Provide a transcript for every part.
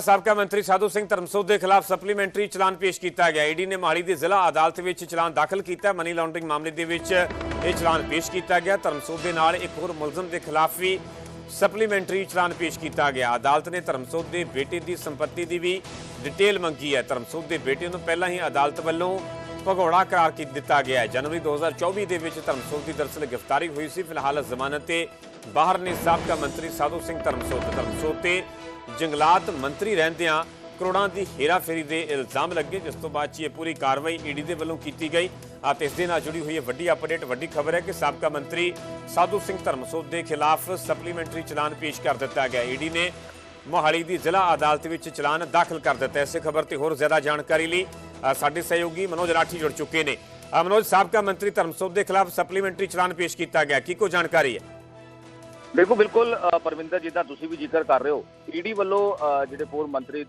ਸਾਬਕਾ ਮੰਤਰੀ ਸਾਧੂ ਸਿੰਘ ਧਰਮਸੋਤ ਦੇ ਖਿਲਾਫ ਸਪਲੀਮੈਂਟਰੀ ਚਲਾਨ ਪੇਸ਼ ਕੀਤਾ ਗਿਆ। ਈਡੀ ਨੇ ਮੋਹਾਲੀ ਦੀ ਜ਼ਿਲ੍ਹਾ ਅਦਾਲਤ ਵਿੱਚ ਚਲਾਨ ਦਾਖਲ ਕੀਤਾ। ਮਨੀ ਲਾਂਡਰਿੰਗ ਮਾਮਲੇ ਦੇ ਵਿੱਚ ਇਹ ਚਲਾਨ ਪੇਸ਼ ਕੀਤਾ ਗਿਆ। ਧਰਮਸੋਤ ਦੇ ਨਾਲ ਇੱਕ ਹੋਰ ਮੁਲਜ਼ਮ ਦੇ ਖਿਲਾਫ ਵੀ ਸਪਲੀਮੈਂਟਰੀ ਚਲਾਨ ਪੇਸ਼ ਕੀਤਾ ਗਿਆ। ਅਦਾਲਤ ਨੇ ਧਰਮਸੋਤ ਦੇ ਬੇਟੇ ਦੀ ਸੰਪਤੀ ਦੀ ਵੀ ਡਿਟੇਲ ਮੰਗੀ ਹੈ। ਧਰਮਸੋਤ ਦੇ ਬੇਟੇ ਨੂੰ ਪਹਿਲਾਂ ਹੀ ਅਦਾਲਤ ਵੱਲੋਂ ਭਗੌੜਾ ਕਰਾਰ ਦਿੱਤਾ ਗਿਆ ਹੈ। ਜਨਵਰੀ 2024 ਦੇ ਵਿੱਚ ਧਰਮਸੋਤ ਦੀ ਦਰਸਲ ਗ੍ਰਿਫਤਾਰੀ ਹੋਈ ਸੀ। ਫਿਲਹਾਲ ਜ਼ਮਾਨਤ ਤੇ ਬਾਹਰ ਨੇ ਸਾਬਕਾ ਮੰਤਰੀ ਸਾਧੂ ਸਿੰਘ ਧਰਮਸੋਤ ਧਰਮਸੋਤ ਤੇ ਜੰਗਲਾਤ ਮੰਤਰੀ ਰਹਿੰਦਿਆਂ ਕਰੋੜਾਂ ਦੀ ਹੇਰਾਫੇਰੀ ਦੇ ਇਲਜ਼ਾਮ ਲੱਗੇ, ਜਿਸ ਤੋਂ ਬਾਅਦ 'ਚ ਇਹ ਪੂਰੀ ਕਾਰਵਾਈ ਈਡੀ ਦੇ ਵੱਲੋਂ ਕੀਤੀ ਗਈ ਅਤੇ ਇਸ ਦੇ ਨਾਲ ਜੁੜੀ ਹੋਈ ਇਹ ਵੱਡੀ ਅਪਡੇਟ ਵੱਡੀ ਖਬਰ ਹੈ ਕਿ ਸਾਬਕਾ ਮੰਤਰੀ ਸਾਧੂ ਸਿੰਘ ਧਰਮਸੋਤ ਦੇ ਖਿਲਾਫ ਸਪਲੀਮੈਂਟਰੀ ਚਲਾਨ ਪੇਸ਼ ਕਰ ਦਿੱਤਾ ਗਿਆ। ਈਡੀ ਨੇ ਮੋਹਾਲੀ ਦੀ ਜ਼ਿਲ੍ਹਾ ਅਦਾਲਤ ਵਿੱਚ ਚਲਾਨ ਦਾਖਲ ਕਰ ਦਿੱਤਾ। ਇਸੇ ਖਬਰ ਤੇ ਹੋਰ ਜ਼ਿਆਦਾ ਜਾਣਕਾਰੀ ਲਈ ਸਾਡੇ ਸਹਿਯੋਗੀ ਮਨੋਜ ਰਾਠੀ ਜੁੜ ਚੁੱਕੇ ਨੇ। ਮਨੋਜ, ਸਾਬਕਾ ਮੰਤਰੀ ਧਰਮਸੋਤ ਦੇ ਖਿਲਾਫ ਸਪਲੀਮੈਂਟਰੀ ਚਲਾਨ ਪੇਸ਼ ਕੀਤਾ ਗਿਆ। ਕੀ ਕੋ ਜਾਣਕਾਰੀ ਹੈ? ਦੇਖੋ ਬਿਲਕੁਲ ਪਰਮਿੰਦਰ ਜਿੱਦਾਂ ਤੁਸੀਂ ਵੀ ਜ਼ਿਕਰ ਕਰ ਰਹੇ ਹੋ। ਈਡੀ ਵੱਲੋਂ ਜਿਹੜੇ ਪੂਰ ਮੰਤਰੀ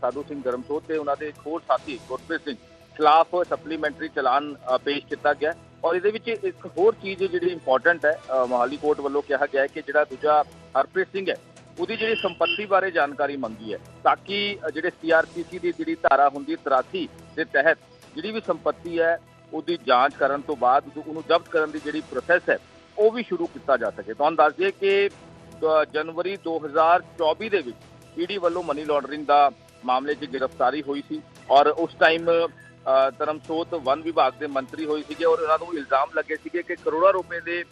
ਸਾਧੂ ਸਿੰਘ ਗਰਮਸੋਤ ਤੇ ਉਹਨਾਂ ਦੇ ਹੋਰ ਸਾਥੀ ਗੁਰਪ੍ਰੀਤ ਸਿੰਘ ਖਿਲਾਫ ਸਪਲੀਮੈਂਟਰੀ ਚਲਾਨ ਪੇਸ਼ ਕੀਤਾ ਗਿਆ। ਔਰ ਇਹਦੇ ਵਿੱਚ ਇੱਕ ਹੋਰ ਚੀਜ਼ ਜਿਹੜੀ ਇੰਪੋਰਟੈਂਟ ਹੈ ਮਹਾਲੀ ਕੋਰਟ ਵੱਲੋਂ ਕਿਹਾ ਗਿਆ ਹੈ ਕਿ ਜਿਹੜਾ ਦੂਜਾ ਹਰਪ੍ਰੀਤ ਸਿੰਘ ਹੈ, ਉਹਦੀ ਜਿਹੜੀ ਸੰਪਤੀ ਬਾਰੇ ਜਾਣਕਾਰੀ ਮੰਗੀ ਹੈ, ਤਾਂ ਕਿ ਜਿਹੜੇ ਸੀਆਰਪੀਸੀ ਦੀ ਜਿਹੜੀ ਧਾਰਾ ਹੁੰਦੀ 83 ਦੇ ਤਹਿਤ ਜਿਹੜੀ ਵੀ ਸੰਪਤੀ ਹੈ, ਉਹਦੀ ਜਾਂਚ ਕਰਨ ਤੋਂ ਬਾਅਦ, ਉਹਨੂੰ ਜ਼ਬਤ ਕਰਨ ਦੀ ਜਿਹੜੀ ਪ੍ਰੋਸੈਸ ਹੈ ਉਹ ਵੀ ਸ਼ੁਰੂ ਕੀਤਾ ਜਾ ਸਕੇ। ਤੁਹਾਨੂੰ ਦੱਸ ਦਈਏ ਕਿ ਜਨਵਰੀ 2024 ਦੇ ਵਿੱਚ ਈਡੀ ਵੱਲੋਂ ਮਨੀ ਲਾਂਡਰਿੰਗ ਦਾ ਮਾਮਲੇ 'ਚ ਗ੍ਰਿਫਤਾਰੀ ਹੋਈ ਸੀ ਔਰ ਉਸ ਟਾਈਮ ਧਰਮਸੋਤ ਵਨ ਵਿਭਾਗ ਦੇ ਮੰਤਰੀ ਹੋਏ ਸੀਗੇ ਔਰ ਉਹਨਾਂ ਨੂੰ ਇਲਜ਼ਾਮ ਲੱਗੇ ਸੀਗੇ ਕਿ ਕਰੋੜਾਂ ਰੁਪਏ ਦੇ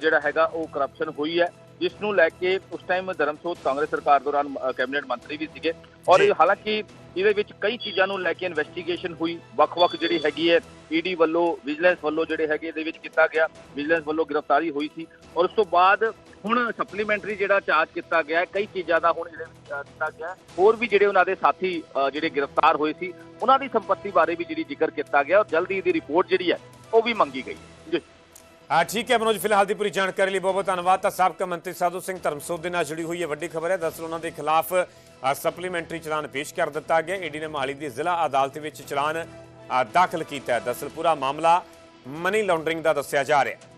ਜਿਹੜਾ ਹੈਗਾ ਉਹ ਕਰਪਸ਼ਨ ਹੋਈ ਹੈ। ਜਿਸ ਨੂੰ ਲੈ ਕੇ ਉਸ ਟਾਈਮ ਧਰਮਸੋਤ ਕਾਂਗਰਸ ਸਰਕਾਰ ਦੌਰਾਨ ਕੈਬਨਿਟ ਮੰਤਰੀ ਵੀ ਸੀਗੇ ਔਰ ਹਾਲਾਂਕਿ ਇਹਦੇ ਵਿੱਚ ਕਈ ਚੀਜ਼ਾਂ ਨੂੰ ਲੈ ਕੇ ਇਨਵੈਸਟੀਗੇਸ਼ਨ ਹੋਈ। ਵੱਖ-ਵੱਖ ਜਿਹੜੀ ਹੈਗੀ ਹੈ ਈਡੀ ਵੱਲੋਂ ਵਿਜੀਲੈਂਸ ਵੱਲੋਂ ਜਿਹੜੇ ਹੈਗੇ ਇਹਦੇ ਵਿੱਚ ਕੀਤਾ ਗਿਆ। ਵਿਜੀਲੈਂਸ ਵੱਲੋਂ ਗ੍ਰਿਫਤਾਰੀ ਹੋਈ ਸੀ। ਔਰ ਉਸ ਤੋਂ ਬਾਅਦ ਹੁਣ ਸਪਲੀਮੈਂਟਰੀ ਜਿਹੜਾ ਚਾਰਜ ਕੀਤਾ ਗਿਆ, ਕਈ ਚੀਜ਼ਾਂ ਦਾ ਹੁਣ ਇਹਦੇ ਵਿੱਚ ਕੀਤਾ ਗਿਆ। ਹੋਰ ਵੀ ਜਿਹੜੇ ਉਹਨਾਂ ਦੇ ਸਾਥੀ ਜਿਹੜੇ ਗ੍ਰਿਫਤਾਰ ਹੋਏ ਸੀ, ਉਹਨਾਂ ਦੀ ਸੰਪਤੀ ਬਾਰੇ ਵੀ ਜਿਹੜੀ ਜ਼ਿਕਰ ਕੀਤਾ ਗਿਆ। ਔਰ ਜਲਦੀ ਇਹਦੀ ਰਿਪੋਰਟ ਜਿਹੜੀ ਹੈ, ਉਹ ਵੀ ਮੰਗੀ ਗਈ। ਜੀ। ਆ ਠੀਕ ਹੈ ਮਨੋਜ, ਫਿਲਹਾਲ ਦੀ ਪੂਰੀ ਜਾਣਕਾਰੀ ਲਈ ਬਹੁਤ ਬਹੁਤ ਧੰਨਵਾਦ। ਤਾਂ ਸਾਬਕਾ ਮੰਤਰੀ ਸਾਧੂ ਸਿੰਘ ਧਰਮਸੋਤ ਦੇ ਨਾਲ ਜੁੜੀ ਹੋਈ ਇਹ ਵੱਡੀ ਖਬਰ ਹੈ। ਦਰਅਸਲ ਉਹਨਾਂ ਦੇ ਖਿਲਾਫ ਸਪਲੀਮੈਂਟਰੀ ਚਲਾਨ ਪੇਸ਼ ਕਰ ਦਿੱਤਾ ਗਿਆ। ਈਡੀ ਨੇ ਮੋਹਾਲੀ ਦੀ ਜ਼ਿਲ੍ਹਾ ਅਦਾਲਤ ਵਿੱਚ ਚਲਾਨ ਦਾਖਲ ਕੀਤਾ ਹੈ। ਦਰਅਸਲ ਪੂਰਾ ਮਾਮਲਾ ਮਨੀ ਲਾਂਡਰਿੰਗ ਦਾ ਦੱਸਿਆ ਜਾ ਰਿਹਾ ਹੈ।